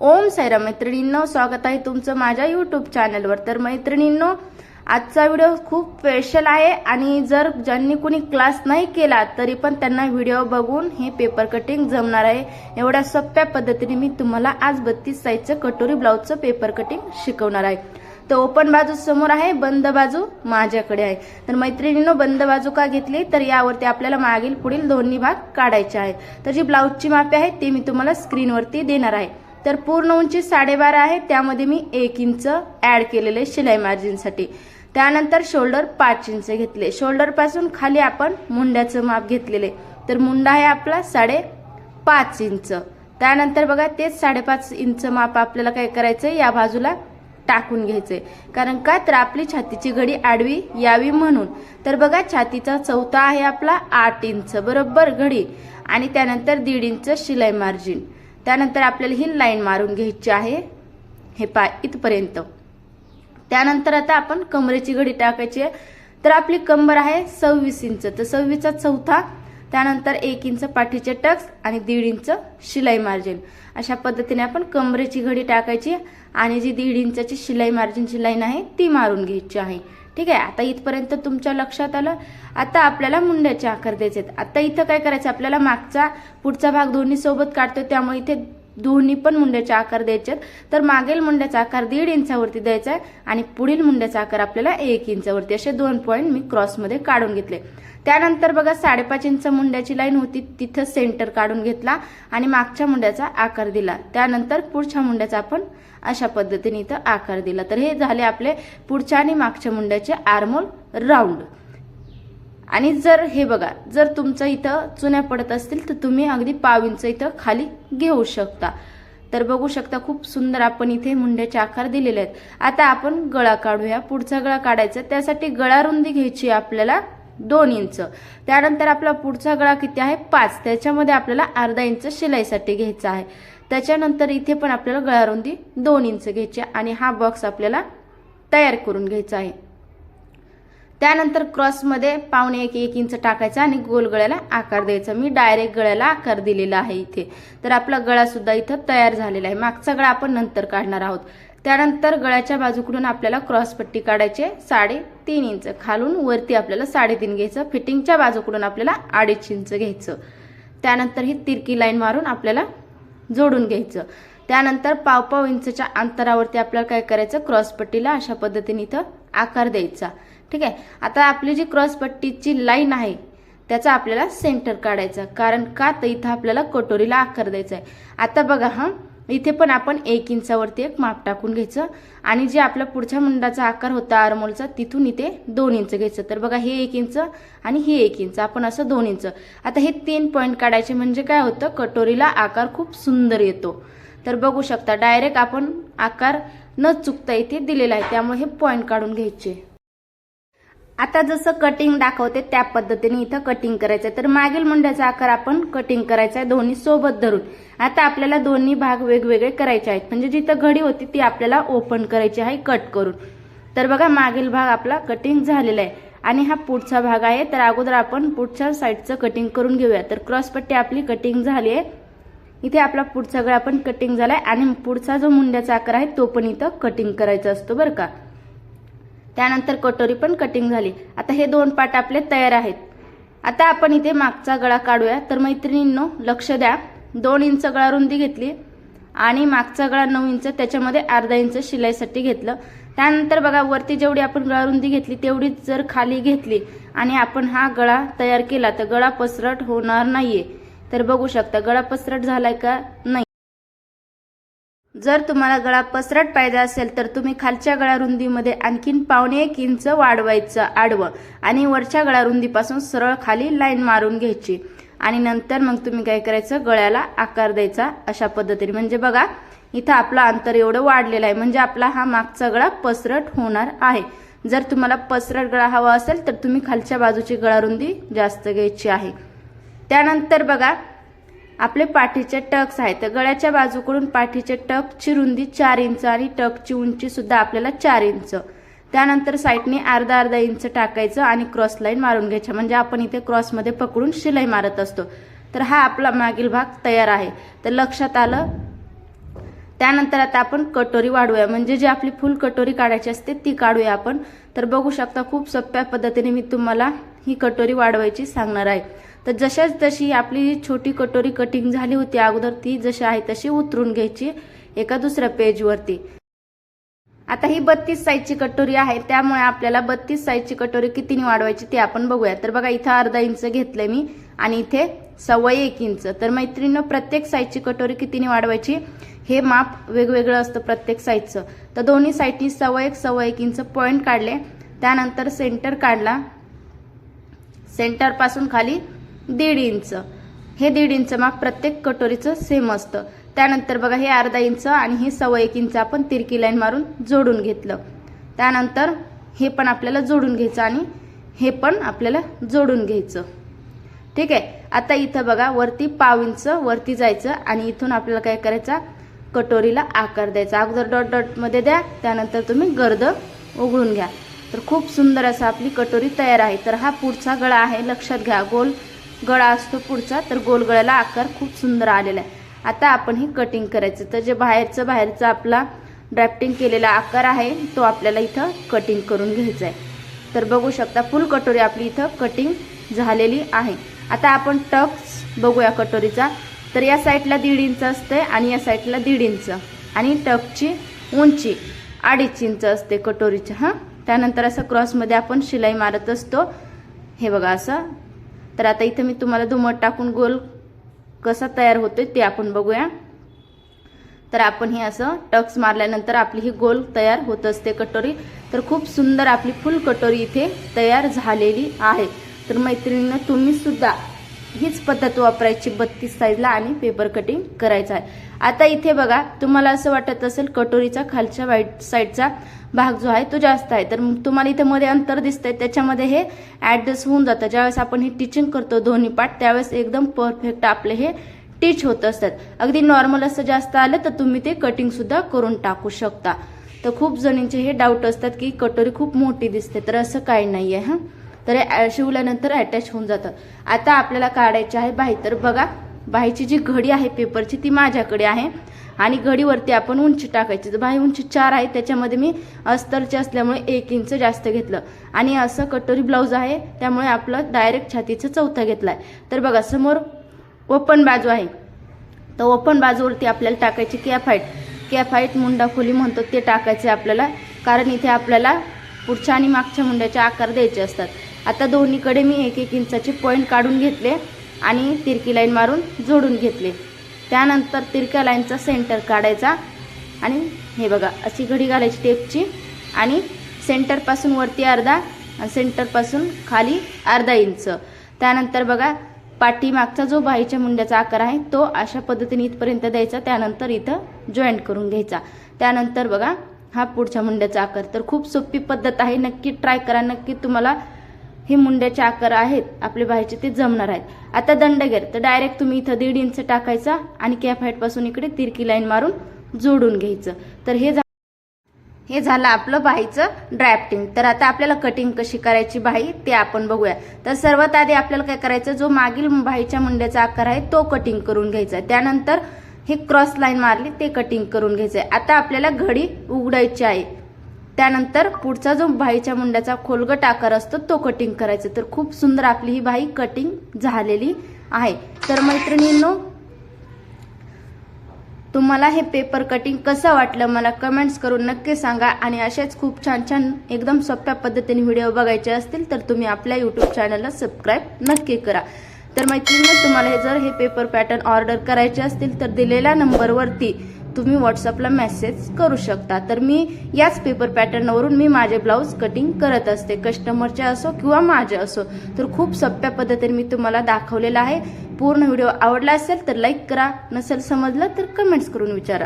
ओम सैरा मैत्रिणींनो स्वागत आहे तुमचं माझ्या यूट्यूब चॅनलवर तर मैत्रिणींनो आजचा व्हिडिओ खूप स्पेशल आहे आणि जर ज्यांनी कुणी क्लास नाही केला तरी पण त्यांना व्हिडिओ बघून हे पेपर कटिंग जमणार आहे. एवढ्या सोप्या पद्धतीने मी तुम्हाला आज बत्तीस साईजचं कटोरी ब्लाऊजचं पेपर कटिंग शिकवणार आहे. तर ओपन बाजू समोर आहे बंद बाजू माझ्याकडे आहे. तर मैत्रिणीनं बंद बाजू का घेतली? तर यावरती आपल्याला मागील पुढील दोन्ही भाग काढायचे आहेत. तर जी ब्लाऊजची मापे आहे ते मी तुम्हाला स्क्रीनवरती देणार आहे. तर पूर्ण उंची साडेबारा आहे. त्यामध्ये मी एक इंच ऍड केलेले शिलाई मार्जिनसाठी त्यानंतर शोल्डर पाच इंच घेतले. शोल्डरपासून खाली आपण मुंड्याचं माप घेतलेले. तर मुंडा आहे आपला साडे पाच इंच. त्यानंतर बघा तेच साडेपाच इंच माप आपल्याला काय करायचं या बाजूला टाकून घ्यायचंय. कारण का? तर आपली छातीची घडी आडवी यावी म्हणून. तर बघा छातीचा चौथा आहे आपला आठ इंच. बरोबर घडी. आणि त्यानंतर दीड इंच शिलाई मार्जिन त्यानंतर आपल्याला ही लाईन मारून घ्यायची आहे. हे पाय इथपर्यंत. त्यानंतर आता आपण कमरेची घडी टाकायची आहे. तर आपली कंबर आहे सव्वीस इंच. तर सव्वीसचा चौथा त्यानंतर एक इंच पाठीचे टक्स आणि दीड इंच शिलाई मार्जिन. अशा पद्धतीने आपण कमरेची घडी टाकायची आणि जी दीड इंचाची शिलाई मार्जिनची लाईन आहे ती मारून घ्यायची आहे. ठीक आहे? आता इथपर्यंत तुमच्या लक्षात आलं? आता आपल्याला मुंड्याचे आकार द्यायचे आहेत. आता इथं काय करायचं? आपल्याला मागचा पुढचा भाग दोन्ही सोबत काढतोय त्यामुळे इथे दोन्ही पण मुंड्याचे आकार द्यायचे आहेत. तर मागील मुंड्याचा आकार दीड इंचावरती द्यायचा आहे आणि पुढील मुंड्याचा आकार आपल्याला एक इंचावरती. असे दोन पॉईंट मी क्रॉसमध्ये काढून घेतले. त्यानंतर बघा साडेपाच इंच मुंड्याची लाईन होती तिथं सेंटर काढून घेतला आणि मागच्या मुंड्याचा आकार दिला. त्यानंतर पुढच्या मुंड्याचा आपण अशा पद्धतीने इथं आकार दिला. तर हे झाले आपले पुढच्या आणि मागच्या मुंड्याचे आर्मोल राऊंड. आणि जर हे बघा जर तुमचं इथं चुन्या पडत असतील तर तुम्ही अगदी पाव इंच इथं खाली घेऊ शकता. तर बघू शकता खूप सुंदर आपण इथे मुंड्याचे आकार दिलेले आहेत. आता आपण गळा काढूया. पुढचा गळा काढायचा त्यासाठी गळा रुंदी घ्यायची आहे आपल्याला दोन इंच. त्यानंतर आपला पुढचा गळा किती आहे? पाच. त्याच्यामध्ये आपल्याला अर्धा इंच शिलाईसाठी घ्यायचा आहे. त्याच्यानंतर इथे पण आपल्याला गळा रुंदी दोन इंच घ्यायची आणि हा बॉक्स आपल्याला तयार करून घ्यायचा आहे. त्यानंतर क्रॉसमध्ये पावणे एक एक इंच टाकायचा आणि गोल गळ्याला आकार द्यायचा. मी डायरेक्ट गळ्याला आकार दिलेला आहे इथे. तर आपला गळा सुद्धा इथं तयार झालेला आहे. मागचा गळा आपण नंतर काढणार आहोत. त्यानंतर गळ्याच्या बाजूकडून आपल्याला क्रॉसपट्टी काढायचे साडेतीन साडे तीन इंच. खालून वरती आपल्याला साडेतीन घ्यायचं. फिटिंगच्या बाजूकडून आपल्याला अडीच इंच घ्यायचं. त्यानंतर ही तिरकी लाईन मारून आपल्याला जोडून घ्यायचं. त्यानंतर पाव पाव इंचच्या अंतरावरती आपल्याला काय करायचं? क्रॉस पट्टीला अशा पद्धतीने इथं आकार द्यायचा. ठीक आहे? आता आपली जी क्रॉसपट्टीची लाईन आहे त्याचा आपल्याला सेंटर काढायचा. कारण का? तर इथं आपल्याला कटोरीला आकार द्यायचा आहे. आता बघा हा. इथे पण आपण एक इंचावरती एक माप टाकून घ्यायचं. आणि जे आपल्या पुढच्या मुंडाचा आकार होता आरमोलचा तिथून इथे दोन इंच घ्यायचं. तर बघा हे एक इंच आणि हे एक इंच. आपण असं दोन इंच. आता हे तीन पॉईंट काढायचे म्हणजे काय होतं? कटोरीला आकार खूप सुंदर येतो. तर बघू शकता डायरेक्ट आपण आकार न चुकता इथे दिलेला आहे. त्यामुळे हे पॉईंट काढून घ्यायचे. आता जसं कटिंग दाखवते त्या पद्धतीने इथं कटिंग करायचं तर मागील मुंड्याचा आकार आपण कटिंग करायचा आहे दोन्ही सोबत धरून. आता आपल्याला दोन्ही भाग वेगवेगळे करायचे आहेत. म्हणजे जिथं घडी होती ती आपल्याला ओपन करायची आहे कट करून. तर बघा मागील भाग आपला कटिंग झालेला आहे. आणि हा पुढचा भाग आहे तर अगोदर आपण पुढच्या साईडचं कटिंग करून घेऊया. तर क्रॉसपट्टी आपली कटिंग झाली आहे. इथे आपला पुढचा गळा पण कटिंग आहे आणि पुढचा जो मुंड्याचा आकार आहे तो पण इथं कटिंग करायचा असतो बरं का? त्यानंतर कटोरी पण कटिंग झाली. आता हे दोन पाट आपले तयार आहेत. आता आपण इथे मागचा गळा काढूया. तर मैत्रिणींनो लक्ष द्या. दोन इंच गळा रुंदी घेतली. आणि मागचा गळा नऊ इंच त्याच्यामध्ये अर्धा इंच शिलाईसाठी घेतलं. त्यानंतर बघा वरती जेवढी आपण गळा रुंदी घेतली तेवढीच जर खाली घेतली आणि आपण हा गळा तयार केला तर गळा पसरट होणार नाहीये. तर बघू शकता गळा पसरट झालाय का नाही? जर तुम्हाला गळा पसरट पाहिजे असेल तर तुम्ही खालच्या गळा रुंदीमध्ये आणखीन पावणे एक इंच वाढवायचं आडवं. आणि वरच्या गळा रुंदीपासून सरळ खाली लाईन मारून घ्यायची. आणि नंतर मग तुम्ही काय करायचं? गळ्याला आकार द्यायचा अशा पद्धतीने. म्हणजे बघा इथं आपलं अंतर एवढं वाढलेलं आहे. म्हणजे आपला हा मागचा गळा पसरट होणार आहे. जर तुम्हाला पसरट गळा हवा असेल तर तुम्ही खालच्या बाजूची गळा रुंदी जास्त घ्यायची आहे. त्यानंतर बघा आपले पाठीचे टक्स आहेत. तर गळ्याच्या बाजूकडून पाठीचे टकची रुंदी चार इंच आणि टकची उंची सुद्धा आपल्याला चार इंच. त्यानंतर साईडने अर्धा अर्धा इंच टाकायचं आणि क्रॉस लाईन मारून घ्यायच्या म्हणजे आपण इथे क्रॉसमध्ये पकडून शिलाई मारत असतो. तर हा आपला मागील भाग तयार आहे. तर लक्षात आलं? त्यानंतर आता आपण कटोरी वाढूया म्हणजे जी आपली फुल कटोरी काढायची असते ती काढूया आपण. तर बघू शकता खूप सोप्या पद्धतीने मी तुम्हाला ही कटोरी वाढवायची सांगणार आहे. तर जशाच तशी आपली छोटी कटोरी कटिंग झाली होती अगोदर ती जशी आहे तशी उतरून घ्यायची एका दुसऱ्या पेजवरती आता ही बत्तीस साईजची कटोरी आहे त्यामुळे आपल्याला बत्तीस साईजची कटोरी कितीने वाढवायची ते आपण बघूया तर बघा इथं अर्धा इंच घेतलंय मी आणि इथे सव्वा एक इंच तर मैत्रिणीनं प्रत्येक साईजची कटोरी कितीने वाढवायची हे माप वेगवेगळं असतं प्रत्येक साईजचं तर दोन्ही साईडनी सव्वा एक सव्वा एक इंच पॉईंट काढले. त्यानंतर सेंटर काढला. सेंटरपासून खाली दीड इंच. हे दीड इंच माप प्रत्येक कटोरीचं सेम असतं. त्यानंतर बघा हे अर्धा इंच आणि हे सव्वा एक इंच आपण तिरकी लाईन मारून जोडून घेतलं. त्यानंतर हे पण आपल्याला जोडून घ्यायचं आणि हे पण आपल्याला जोडून घ्यायचं. ठीक आहे? आता इथं बघा वरती पाव इंच वरती जायचं आणि इथून आपल्याला काय करायचा? कटोरीला आकार द्यायचा. अगोदर डॉट डॉटमध्ये द्या त्यानंतर तुम्ही गर्द उघडून घ्या. तर खूप सुंदर असं आपली कटोरी तयार आहे. तर हा पुढचा गळा आहे लक्षात घ्या. गोल गळा असतो पुढचा तर गोल गळ्याला आकार खूप सुंदर आलेला आहे. आता आपण हे कटिंग करायचं. तर जे बाहेरचं बाहेरचा आपला ड्राफ्टिंग केलेला आकार आहे तो आपल्याला इथं कटिंग करून घ्यायचा आहे तर बघू शकता फुल कटोरी आपली इथं कटिंग झालेली आहे. आता आपण टक्स बघूया कटोरीचा. तर या साईडला दीड इंच असते आणि या साईडला दीड इंच. आणि टकची उंची अडीच इंच असते कटोरीची हां? त्यानंतर असं क्रॉसमध्ये आपण शिलाई मारत असतो. हे बघा असं तर आता इथं मी तुम्हाला दुमट टाकून गोल कसा तयार होतोय ते आपण बघूया. तर आपण हे असं टक्स मारल्यानंतर आपली ही गोल तयार होत असते कटोरी. तर खूप सुंदर आपली फुल कटोरी इथे तयार झालेली आहे. तर मैत्रिणीनं तुम्ही सुद्धा हीच पद्धत वापरायची बत्तीस साईजला आणि पेपर कटिंग करायचं आहे. आता इथे बघा तुम्हाला असं वाटत असेल कटोरीचा खालच्या वाईट साईडचा भाग जो आहे तो जास्त आहे. तर मग तुम्हाला इथे मध्ये अंतर दिसतंय त्याच्यामध्ये हे ऍडजस्ट होऊन जातं. ज्यावेळेस आपण हे टिचिंग करतो दोन्ही पाठ त्यावेळेस एकदम परफेक्ट आपले हे टीच होत असतात. अगदी नॉर्मल असं जास्त आलं तर तुम्ही ते कटिंग सुद्धा करून टाकू शकता. तर खूप जणींचे हे डाऊट असतात की कटोरी खूप मोठी दिसते तर असं काही नाही आहे हां. तर हे शिवल्यानंतर अटॅच होऊन जातं. आता आपल्याला काढायचे आहे बाही तर बघा बाहीची जी घडी आहे पेपरची ती माझ्याकडे आहे. आणि घडीवरती आपण उंची टाकायची. तर बाही उंची चार आहे त्याच्यामध्ये मी अस्तरची असल्यामुळे एक इंच जास्त घेतलं. आणि असं कटोरी ब्लाऊज आहे त्यामुळे आपलं डायरेक्ट छातीचं चौथा घेतलाय. तर बघा समोर ओपन बाजू आहे. तर ओपन बाजूवरती आपल्याला टाकायची कॅफाईट कॅफाईट मुंडा खोली म्हणतो ते टाकायचे आपल्याला. कारण इथे आपल्याला पुढच्या आणि मागच्या मुंड्याचे आकार द्यायचे असतात. आता दोन्हीकडे मी एक एक इंचाचे पॉईंट काढून घेतले आणि तिरकी लाईन मारून जोडून घेतले. त्यानंतर तिरक्या लाईनचा सेंटर काढायचा आणि हे बघा अशी घडी घालायची टेपची आणि सेंटरपासून वरती अर्धा आणि सेंटरपासून खाली अर्धा इंच. त्यानंतर बघा पाठीमागचा जो बाईच्या मुंड्याचा आकार आहे तो अशा पद्धतीने इथपर्यंत द्यायचा त्यानंतर इथं जॉईंट करून घ्यायचा. त्यानंतर बघा हा पुढच्या मुंड्याचा आकार तर खूप सोपी पद्धत आहे नक्की ट्राय करा नक्की तुम्हाला हे मुंड्याचे आकार आहेत आपले बाहेरचे ते जमणार आहेत. आता दंडगेर तर डायरेक्ट तुम्ही इथं दीड इंच टाकायचा आणि कॅपपासून इकडे तिरकी लाईन मारून जोडून घ्यायचं. तर हे झा- हे झालं आपलं बाहीचं ड्रॅफ्टिंग तर आता आपल्याला कटिंग कशी करायची बाही ते आपण बघूया. तर सर्वात आधी आपल्याला काय करायचं जो मागील बाहीच्या मुंड्याचा आकार आहे तो कटिंग करून घ्यायचा. त्यानंतर हे क्रॉस लाईन मारली ते कटिंग करून घ्यायचंय आता आपल्याला घडी उघडायची आहे. त्यानंतर पुढचा जो बाईच्या मुंड्याचा खोलगट आकार असतो तो कटिंग करायचा. तर खूप सुंदर आपली ही बाई कटिंग झालेली आहे. तर मैत्रिणींनो तुम्हाला हे पेपर कटिंग कसं वाटलं मला कमेंट्स करून नक्की सांगा आणि असेच खूप छान छान एकदम सोप्या पद्धतीने व्हिडिओ बघायचे असतील तर तुम्ही आपल्या यूट्यूब चॅनलला सबस्क्राईब नक्की करा. तर मैत्रिणी तुम्हाला हे जर हे पेपर पॅटर्न ऑर्डर करायचे असतील तर दिलेल्या नंबरवरती तुम्ही व्हॉट्सअपला मेसेज करू शकता. तर मी याच पेपर पॅटर्नवरून मी माझे ब्लाऊज कटिंग करत असते. कस्टमरचे असो किंवा माझे असो. तर खूप सोप्या पद्धतीने मी तुम्हाला दाखवलेला आहे. पूर्ण व्हिडिओ आवडला असेल तर लाईक करा. नसेल समजलं तर कमेंट्स करून विचारा.